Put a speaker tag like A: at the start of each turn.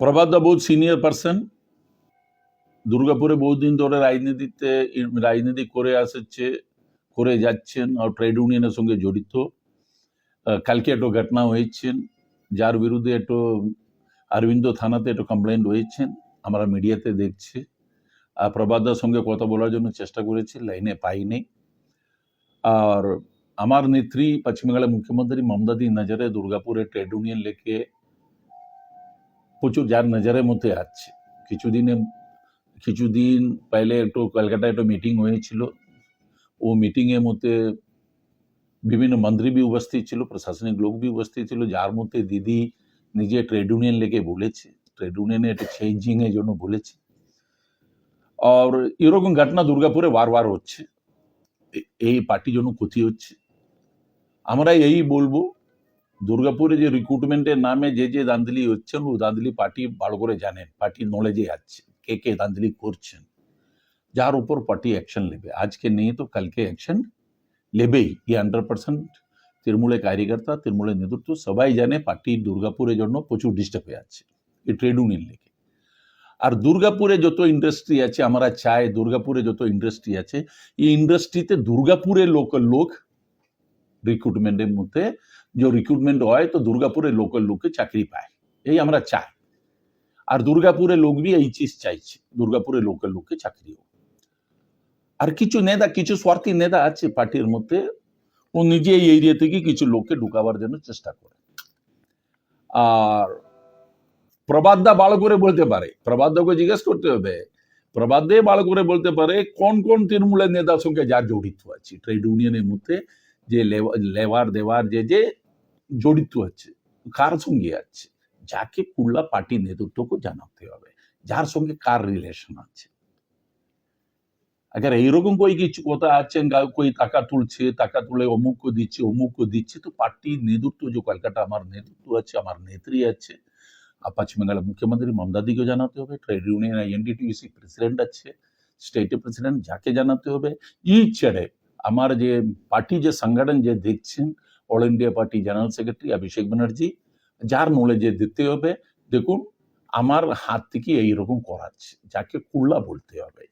A: প্রভাত দা বহুত senior person দুর্গাপুরে বহুদিন ধরে রাজনীতিতে, রাজনীতি করে আসছে, করে যাচ্ছেন আর ট্রেড ইউনিয়নের সঙ্গে জড়িত। কালকে একটা ঘটনা হয়েছেন, যার বিরুদ্ধে একটু অরবিন্দ থানাতে একটু কমপ্লেন হয়েছেন, আমরা মিডিয়াতে দেখছি। আর প্রভাতদার সঙ্গে কথা বলার জন্য চেষ্টা করেছি, লাইনে পাইনি। আর আমার নেত্রী, পশ্চিম বাংলার মুখ্যমন্ত্রী মমতাদি নজরে দুর্গাপুরে ট্রেড ইউনিয়ন লেকে প্রচুর যার নজরের মধ্যে আছে। কিছুদিনে কিছুদিন পহলে একটু কলকাতায় একটা মিটিং হয়েছিল। ও মিটিংয়ের মধ্যে বিভিন্ন মন্ত্রী বি উপস্থিত ছিল, প্রশাসনিক লোক বি উপস্থিত ছিল, যার মধ্যে দিদি নিজে ট্রেড ইউনিয়ন লেগে বলেছে। ট্রেড ইউনিয়নে একটা চেঞ্জিং এর জন্য বলেছে। আর এরকম ঘটনা দুর্গাপুরে বারবার হচ্ছে। এই পার্টির জন্য ক্ষতি হচ্ছে। আমরা এই বলব দুর্গাপুরে যে রিক্রুটমেন্টের নামে যে যে দান্দলি হচ্ছেন, ও দান্দলি পার্টি ভালো করে জানেন। পার্টি নলেজে আছে, কে কে দান্দলি করছেন। যার উপর পার্টি অ্যাকশন নেবে। আজকে নেই তো, কালকে অ্যাকশন নেবেই। এই হান্ড্রেড পার্সেন্ট তৃণমূলের কার্যকর্তা তৃণমূলের নেতৃত্ব, সবাই জানে পার্টি দুর্গাপুরের জন্য প্রচুর ডিস্টার্ব হয়ে আছে, এই ট্রেড ইউনিয়ন লেগে। আর দুর্গাপুরে যত ইন্ডাস্ট্রি আছে, আমরা চাই দুর্গাপুরে যত ইন্ডাস্ট্রি আছে, এই ইন্ডাস্ট্রিতে দুর্গাপুরের লোকাল লোক রিক্রুটমেন্টের মধ্যে, যে রিক্রুটমেন্ট হয় তো দুর্গাপুরের লোকাল লোকে চাকরি পায়। এই আমরা চাই। আর দুর্গাপুরের লোক বি এই চিজ চাইছে, দুর্গাপুরের লোকাল লোকে চাকরি হোক আর কিছু নেতা, কিছু স্বার্থী নেতা আছে পার্টির মধ্যে, ও নিজে এই এরিয়া থেকে কিছু লোককে ঢুকাবার জন্য চেষ্টা করে। আর প্রবাদদা ভালো করে বলতে পারে প্রবাদদাকে জিজ্ঞেস করতে হবে প্রবাদে ভালো করে বলতে পারে, কোন কোন তৃণমূলের নেতার সঙ্গে যা জড়িত আছে ট্রেড ইউনিয়নের মধ্যে যে লেবা- লেবার দেওয়ার যে যে জড়িত আছে, কার সঙ্গে আছে, যাকে কুল্লা পার্টি নেতৃত্বকে জানাতে হবে, যার সঙ্গে কার রিলেশন আছে। আগে এইরকম কই কিছু কথা আছেন কই টাকা তুলছে, টাকা তুলে অমুক দিচ্ছে অমুক দিচ্ছে, তো পার্টি নেতৃত্ব যে কলকাতা আমার নেতৃত্ব আছে, আমার নেত্রী আছে, আর পশ্চিম বাংলার মুখ্যমন্ত্রী মমতাদিকে জানাতে হবে ট্রেড ইউনিয়ন এনডিটিউসি প্রেসিডেন্ট আছে স্টেটের প্রেসিডেন্ট যাকে জানাতে হবে ই ছেড়ে আমার যে পার্টি, যে সংগঠন যে দেখছেন All India party general secretary Abhishek Banerjee যার নলেজে দিতে হবে, দেখুন, আমার হাত থেকে এইরকম করাচ্ছে, যাকে কুল্লা বলতে হবে।